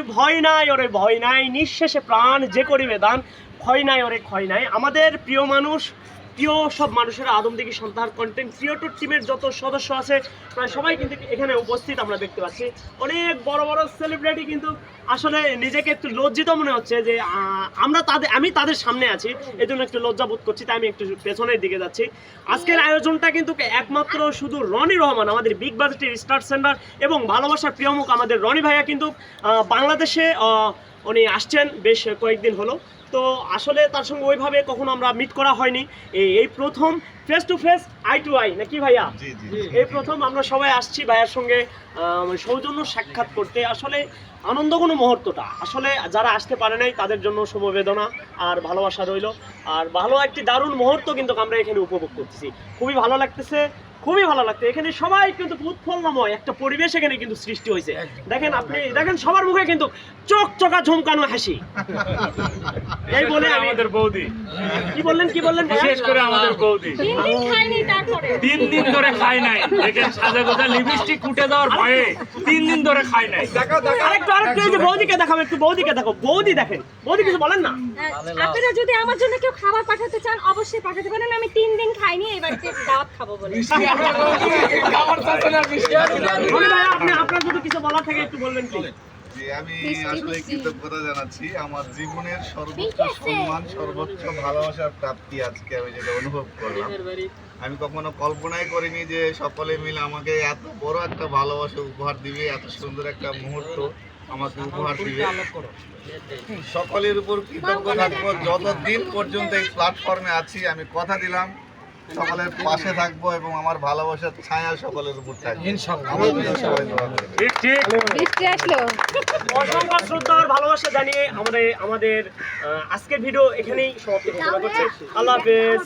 ভয় নাই ওরে ভয় নাই? নিঃশেষে প্রাণ যে করিবে দান, ক্ষয় নাই ওরে ক্ষয় নাই। আমাদের প্রিয় মানুষ প্রিয় সব মানুষের আদমদিঘি সন্তান কন্টেন্ট ক্রিয়েটর টিমের যত সদস্য আছে, প্রায় সবাই কিন্তু এখানে উপস্থিত আমরা দেখতে পাচ্ছি। অনেক বড় বড় সেলিব্রিটি কিন্তু আসলে নিজেকে একটু লজ্জিত মনে হচ্ছে যে আমরা তাদের, আমি তাদের সামনে আছি এই জন্য একটু লজ্জা বোধ করছি, তাই আমি একটু পেছনের দিকে যাচ্ছি। আজকের আয়োজনটা কিন্তু একমাত্র শুধু রনি রহমান, আমাদের বিগ বাজেটের স্টার সেন্টার এবং ভালোবাসার প্রিয়মুখ আমাদের রনি ভাইয়া কিন্তু বাংলাদেশে উনি আসছেন বেশ কয়েকদিন হলো। তো আসলে তার সঙ্গে ওইভাবে কখনো আমরা মিট করা হয়নি। এই এই প্রথম face to face eye to eye নাকি ভাইয়া এই প্রথম আমরা সবাই আসছি ভাইয়ার সঙ্গে সৌজন্য সাক্ষাৎ করতে। আসলে আনন্দ কোনো মুহূর্তটা। আসলে যারা আসতে পারে নাই তাদের জন্য সমবেদনা আর ভালোবাসা রইল। আর ভালো একটি দারুণ মুহূর্ত কিন্তু আমরা এখানে উপভোগ করতেছি। খুবই ভালো লাগতেছে। খুবই ভালো লাগতো। এখানে সবাই কিন্তু উৎফুল্লময় একটা পরিবেশ এখানে কিন্তু সৃষ্টি হয়েছে। দেখেন আপনি দেখেন সবার মুখে কিন্তু চোখ চোখা ঝমকানো হাসি। এই বলে আমি আমাদের বৌদি। কি বললেন কি বললেন বিশেষ করে আমাদের বৌদি। তিন দিন খাইনি তারপরে। তিন দিন ধরে খাই নাই। দেখেন সাজা গোজা লিপস্টিক উঠে যাওয়ার ভয়ে তিন দিন ধরে খাই নাই। আরেকটু আরেকটু এই যে বৌদিকে দেখাবো একটু বৌদিকে দেখো। বৌদি দেখেন বৌদি কিছু বলেন না? আপনারা যদি আমার জন্য কেউ খাবার পাঠাতে চান অবশ্যই পাঠাতে পারেন। আমি তিন দিন খাইনি বাড়িতে দাওয়াত খাব বলে। আপনি আপনার যদি কিছু বলার থাকে একটু বলবেন কি? জি আমি আসলে কৃতজ্ঞতা জানাচ্ছি। আমার জীবনের সর্বোচ্চ সম্মান সর্বোচ্চ ভালোবাসার প্রাপ্তি আজকে আমি যেটা অনুভব করলাম। আমি কখনো কল্পনাই করিনি যে সকলে মিলে আমাকে এত বড় একটা ভালোবাসা উপহার দিবে এত সুন্দর একটা মুহূর্ত আমাকে উপহার দিবে। সকলের উপর কৃতজ্ঞ থাকব। যতদিন পর্যন্ত এই প্ল্যাটফর্মে আছি আমি কথা দিলাম। সকলের পাশে থাকব এবং আমার ভালোবাসার ছায়া সকলের উপর থাকবে। অসংখ্য শ্রদ্ধা আর ভালোবাসা জানিয়ে আমাদের আমাদের আজকের ভিডিও এখানেই সমাপ্ত ঘোষণা করছি। আল্লাহ হাফেজ।